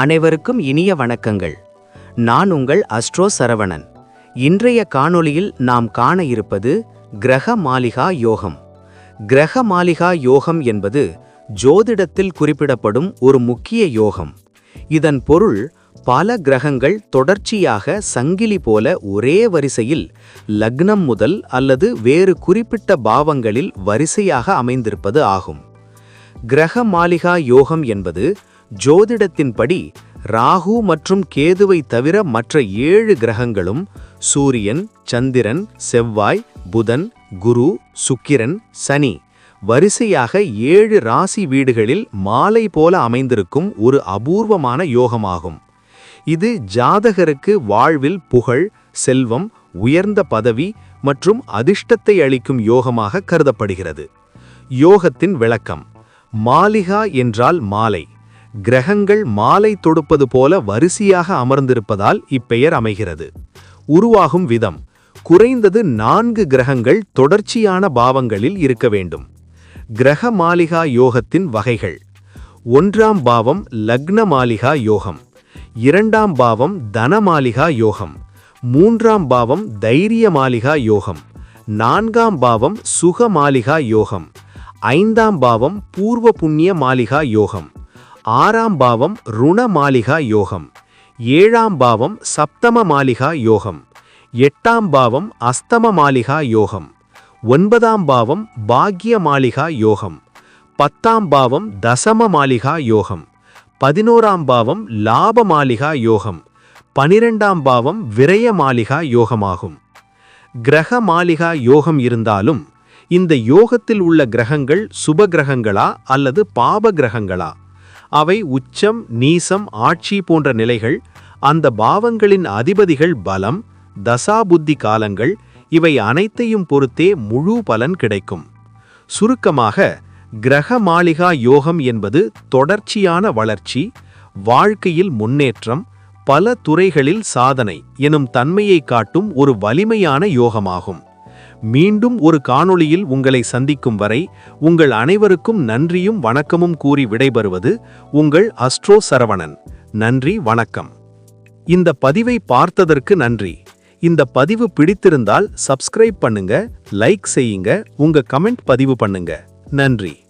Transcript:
அனைவருக்கும் இனிய வணக்கங்கள். நான் உங்கள் அஸ்ட்ரோ சரவணன். இன்றைய காணொளியில் நாம் காண இருப்பது கிரக மாளிகா யோகம். கிரக மாளிகா யோகம் என்பது ஜோதிடத்தில் குறிப்பிடப்படும் ஒரு முக்கிய யோகம். இதன் பொருள் பல கிரகங்கள் தொடர்ச்சியாக சங்கிலி போல ஒரே வரிசையில் லக்னம் முதல் அல்லது வேறு குறிப்பிட்ட பாவங்களில் வரிசையாக அமைந்திருப்பது ஆகும். கிரக மாளிகா யோகம் என்பது ஜோதிடத்தின்படி ராகு மற்றும் கேதுவை தவிர மற்ற ஏழு கிரகங்களும் சூரியன் சந்திரன் செவ்வாய் புதன் குரு சுக்கிரன் சனி. வரிசையாக ஏழு ராசி வீடுகளில் மாலை போல அமைந்திருக்கும் ஒரு அபூர்வமான யோகமாகும். இது ஜாதகருக்கு வாழ்வில் புகழ் செல்வம் உயர்ந்த பதவி மற்றும் அதிர்ஷ்டத்தை அளிக்கும் யோகமாக கருதப்படுகிறது. யோகத்தின் விளக்கம் மாலிகா என்றால் மாலை. கிரகங்கள் மாலை தொடுப்பது போல வரிசையாக அமர்ந்திருப்பதால் இப்பெயர் அமைகிறது. உருவாகும் விதம் குறைந்தது நான்கு கிரகங்கள் தொடர்ச்சியான பாவங்களில் இருக்க வேண்டும். கிரக மாளிகா யோகத்தின் வகைகள் ஒன்றாம் பாவம் லக்ன மாளிகா யோகம் இரண்டாம் பாவம் தனமாளிகா யோகம் மூன்றாம் பாவம் தைரிய மாளிகா யோகம் நான்காம் பாவம் சுக மாளிகா யோகம் ஐந்தாம் பாவம் பூர்வ புண்ணிய மாளிகா யோகம். ஆறாம் பாவம் ருண மாளிகா யோகம். ஏழாம் பாவம் சப்தம மாளிகா யோகம். எட்டாம் பாவம் அஸ்தம மாளிகா யோகம். ஒன்பதாம் பாவம் பாக்ய மாளிகா யோகம். பத்தாம் பாவம் தசம மாளிகா யோகம். பதினோராம் பாவம் லாப மாளிகா யோகம். பனிரெண்டாம் பாவம் விரய மாளிகா யோகமாகும். கிரக மாளிகா யோகம் இருந்தாலும் இந்த யோகத்தில் உள்ள கிரகங்கள் சுப கிரகங்களா அல்லது பாப கிரகங்களா? அவை உச்சம் நீசம் ஆட்சி போன்ற நிலைகள் அந்த பாவங்களின் அதிபதிகள் பலம் தசாபுத்தி காலங்கள் இவை அனைத்தையும் பொறுத்தே முழு பலன் கிடைக்கும். சுருக்கமாக கிரக மாளிகா யோகம் என்பது தொடர்ச்சியான வளர்ச்சி வாழ்க்கையில் முன்னேற்றம் பல துறைகளில் சாதனை எனும் தன்மையை காட்டும் ஒரு வலிமையான யோகமாகும். மீண்டும் ஒரு காணொளியில் உங்களை சந்திக்கும் வரை உங்கள் அனைவருக்கும் நன்றியும் வணக்கமும் கூறி விடைபெறுவது உங்கள் அஸ்ட்ரோ சரவணன். நன்றி வணக்கம். இந்த பதிவை பார்த்ததற்கு நன்றி. இந்த பதிவு பிடித்திருந்தால் சப்ஸ்கிரைப் பண்ணுங்க லைக் செய்யுங்க உங்க கமெண்ட் பதிவு பண்ணுங்க. நன்றி.